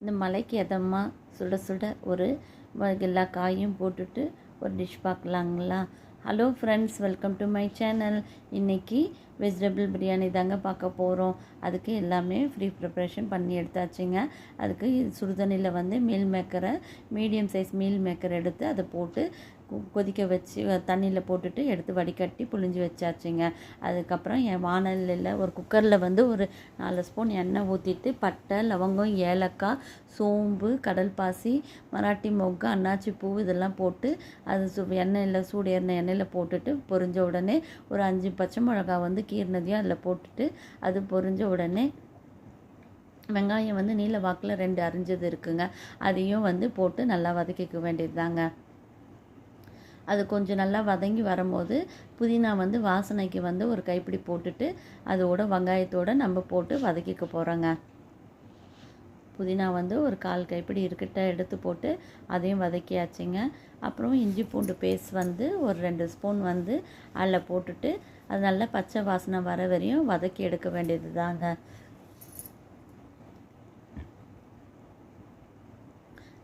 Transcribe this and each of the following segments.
இந்த மலைக்கு எதமாக சுட சுட ஒரு எல்லா காயும் போட்டுட்டு ஒரு dish பார்க்கலாங்களா? Hello friends welcome to my channel இன்றைக்கி வெஜிடபிள் பிரியாணி தாங்க பார்க்க போகிறோம் அதுக்கு எல்லாமே ஃப்ரீ ப்ரிப்ரேஷன் பண்ணி எடுத்தாச்சுங்க. அதுக்கு சுடுதண்ணியில் வந்து மீல் மேக்கரை மீடியம் சைஸ் மீல் மேக்கர் எடுத்து அதை போட்டு கொ- கொதிக்க வச்சு தண்ணியில் போட்டுட்டு எடுத்து வடிகட்டி புழிஞ்சு வச்சாச்சுங்க. அதுக்கப்புறம் என் வானலில் ஒரு குக்கரில் வந்து ஒரு நாலு ஸ்பூன் எண்ணெய் ஊற்றிட்டு பட்டை லவங்கம் ஏலக்காய் சோம்பு கடல் பாசி மராட்டி மொக்கு அன்னாச்சி பூ இதெல்லாம் போட்டு அது சு எண்ணெயில் சூடு எண்ணெய் எண்ணெயில் போட்டுட்டு பொரிஞ்ச உடனே ஒரு அஞ்சு பச்சை மிளகாய் வந்து கீர்னதையும் அதில் போட்டுட்டு அது பொரிஞ்ச உடனே வெங்காயம் வந்து நீல வாக்கில் ரெண்டு அரிஞ்சது இருக்குங்க. அதையும் வந்து போட்டு நல்லா வதக்கிக்க வேண்டியது தாங்க அது கொஞ்சம் நல்லா வதங்கி வரும்போது புதினா வந்து வாசனைக்கு வந்து ஒரு கைப்பிடி போட்டுட்டு அதோட வெங்காயத்தோட நம்ம போட்டு வதக்கிக்க போகிறோங்க புதினா வந்து ஒரு கால் கைப்பிடி இருக்கிட்ட எடுத்து போட்டு அதையும் வதக்கியாச்சுங்க. அப்புறம் இஞ்சி பூண்டு பேஸ்ட் வந்து ஒரு ரெண்டு ஸ்பூன் வந்து அதில் போட்டுட்டு அது நல்லா பச்சை வாசனை வர வரையும் வதக்கி எடுக்க வேண்டியது தாங்க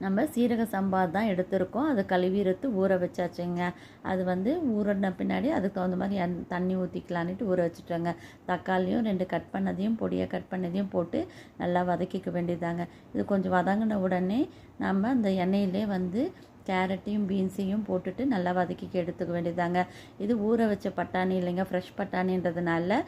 நம்ம சீரக சம்பா தான் எடுத்திருக்கோம். அது கழுவி எடுத்து ஊற வச்சாச்சுங்க. அது வந்து ஊறின பின்னாடி அதுக்கு தகுந்த மாதிரி எண் தண்ணி ஊற்றிக்கலான்ட்டு ஊற வச்சுட்டோங்க. தக்காளியும் ரெண்டு கட் பண்ணதையும் பொடியாக கட் பண்ணதையும் போட்டு நல்லா வதக்கிக்க வேண்டியதாங்க இது கொஞ்சம் வதங்கின உடனே நம்ம அந்த எண்ணெயிலே வந்து கேரட்டையும் பீன்ஸையும் போட்டுட்டு நல்லா வதக்கிக்க எடுத்துக்க வேண்டியதாங்க இது ஊற வச்ச பட்டாணி இல்லைங்க ஃப்ரெஷ் பட்டாணின்றதுனால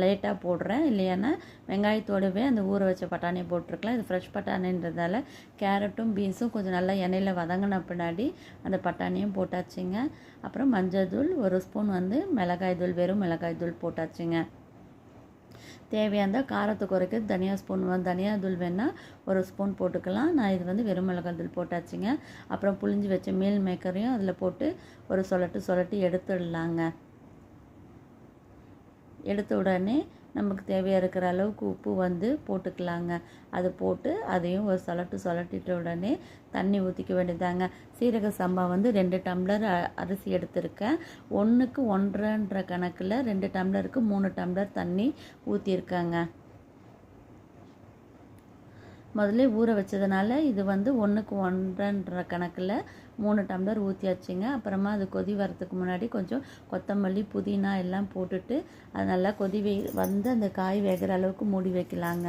லேட்டாக போடுறேன். இல்லையானா வெங்காயத்தோடவே அந்த ஊற வச்ச பட்டாணியை போட்டிருக்கலாம். இது ஃப்ரெஷ் பட்டாணின்றதால கேரட்டும் பீன்ஸும் கொஞ்சம் நல்லா எண்ணெயில் வதங்கின பின்னாடி அந்த பட்டாணியும் போட்டாச்சுங்க. அப்புறம் மஞ்சள் தூள் ஒரு ஸ்பூன் வந்து மிளகாய் தூள் வெறும் மிளகாய் தூள் போட்டாச்சுங்க. தேவையான காரத்தை குறைக்க தனியா ஸ்பூன் தனியாக தனியா தூள் வேணால் ஒரு ஸ்பூன் போட்டுக்கலாம். நான் இது வந்து வெறும் மிளகாய் தூள் போட்டாச்சுங்க. அப்புறம் புளிஞ்சு வச்ச மீல் மேக்கரையும் அதில் போட்டு ஒரு சொலட்டு சொலட்டி எடுத்துடலாங்க. எடுத்த உடனே நமக்கு தேவையாக இருக்கிற அளவுக்கு உப்பு வந்து போட்டுக்கலாங்க. அது போட்டு அதையும் ஒரு சொலட்டு சொலட்டிட்ட உடனே தண்ணி ஊற்றிக்க வேண்டியதாங்க. சீரக சம்பா வந்து ரெண்டு டம்ளர் அரிசி எடுத்திருக்கேன். ஒன்றுக்கு ஒன்றரைன்ற கணக்கில் ரெண்டு டம்ளருக்கு மூணு டம்ளர் தண்ணி ஊற்றிருக்கேங்க முதல்ல ஊற வச்சதுனால இது வந்து ஒன்றுக்கு ஒன்றன்ற கணக்கில் மூணு டம்ளர் ஊற்றியாச்சுங்க அப்புறமா அது கொதி வரதுக்கு முன்னாடி கொஞ்சம் கொத்தமல்லி புதினா எல்லாம் போட்டுட்டு அது நல்லா கொதி வே வந்து அந்த காய் வேகிற அளவுக்கு மூடி வைக்கலாங்க.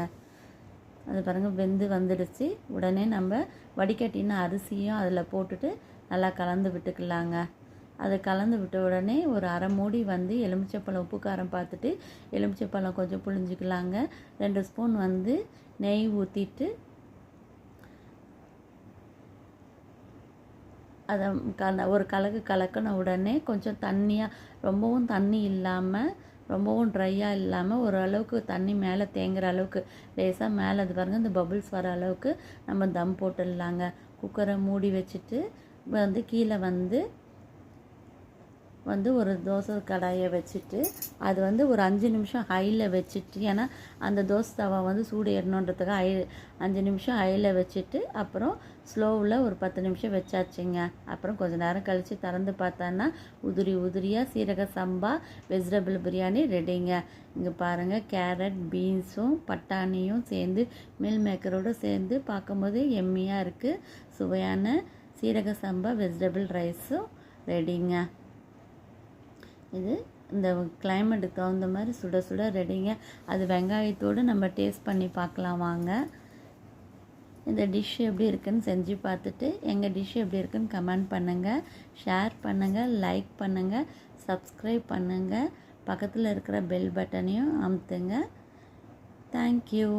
அது பாருங்கள் வெந்து வந்துடுச்சு. உடனே நம்ம வடிகட்டின அரிசியும் அதில் போட்டுட்டு நல்லா கலந்து விட்டுக்கலாங்க. அதை கலந்து விட்ட உடனே ஒரு அரை மூடி வந்து எலுமிச்சப்பழம் உப்பு காரம் பார்த்துட்டு எலுமிச்சப்பழம் கொஞ்சம் புழிஞ்சிக்கலாங்க. ரெண்டு ஸ்பூன் வந்து நெய் ஊற்றிட்டு அதை கல ஒரு கலக்கு கலக்கின உடனே கொஞ்சம் தண்ணியாக ரொம்பவும் தண்ணி இல்லாமல் ரொம்பவும் ட்ரையாக இல்லாமல் ஓரளவுக்கு தண்ணி மேலே தேங்குற அளவுக்கு லேசாக மேலே அது பாருங்கள் இந்த பபுள்ஸ் வர அளவுக்கு நம்ம தம் போட்டுடலாங்க. குக்கரை மூடி வச்சுட்டு வந்து கீழே வந்து வந்து ஒரு தோசை கடாயை வச்சுட்டு அது வந்து ஒரு அஞ்சு நிமிஷம் ஹையில் வச்சுட்டு ஏன்னா அந்த தோசை தவா வந்து சூடு ஏறணுன்றதுக்கு ஹை அஞ்சு நிமிஷம் ஹையில் வச்சுட்டு அப்புறம் ஸ்லோவில் ஒரு பத்து நிமிஷம் வச்சாச்சுங்க. அப்புறம் கொஞ்ச நேரம் கழித்து திறந்து பார்த்தோன்னா உதிரி உதிரியாக சீரக சம்பா வெஜிடபிள் பிரியாணி ரெடிங்க இங்கே பாருங்கள் கேரட் பீன்ஸும் பட்டாணியும் சேர்ந்து மில் மேக்கரோடு சேர்ந்து பார்க்கும்போது எம்மியாக இருக்குது சுவையான சீரக சம்பா வெஜிடபிள் ரைஸும் ரெடிங்க இது இந்த கிளைமேட்டுக்கு தகுந்த மாதிரி சுட சுட ரெடிங்க அது வெங்காயத்தோடு நம்ம டேஸ்ட் பண்ணி பார்க்கலாம் வாங்க. இந்த டிஷ் எப்படி இருக்குன்னு செஞ்சு பார்த்துட்டு எங்கள் டிஷ் எப்படி இருக்குன்னு கமெண்ட் பண்ணுங்கள் ஷேர் பண்ணுங்கள் லைக் பண்ணுங்கள் சப்ஸ்கிரைப் பண்ணுங்கள் பக்கத்தில் இருக்கிற பெல் பட்டனையும் அமுத்துங்க. தேங்க்யூ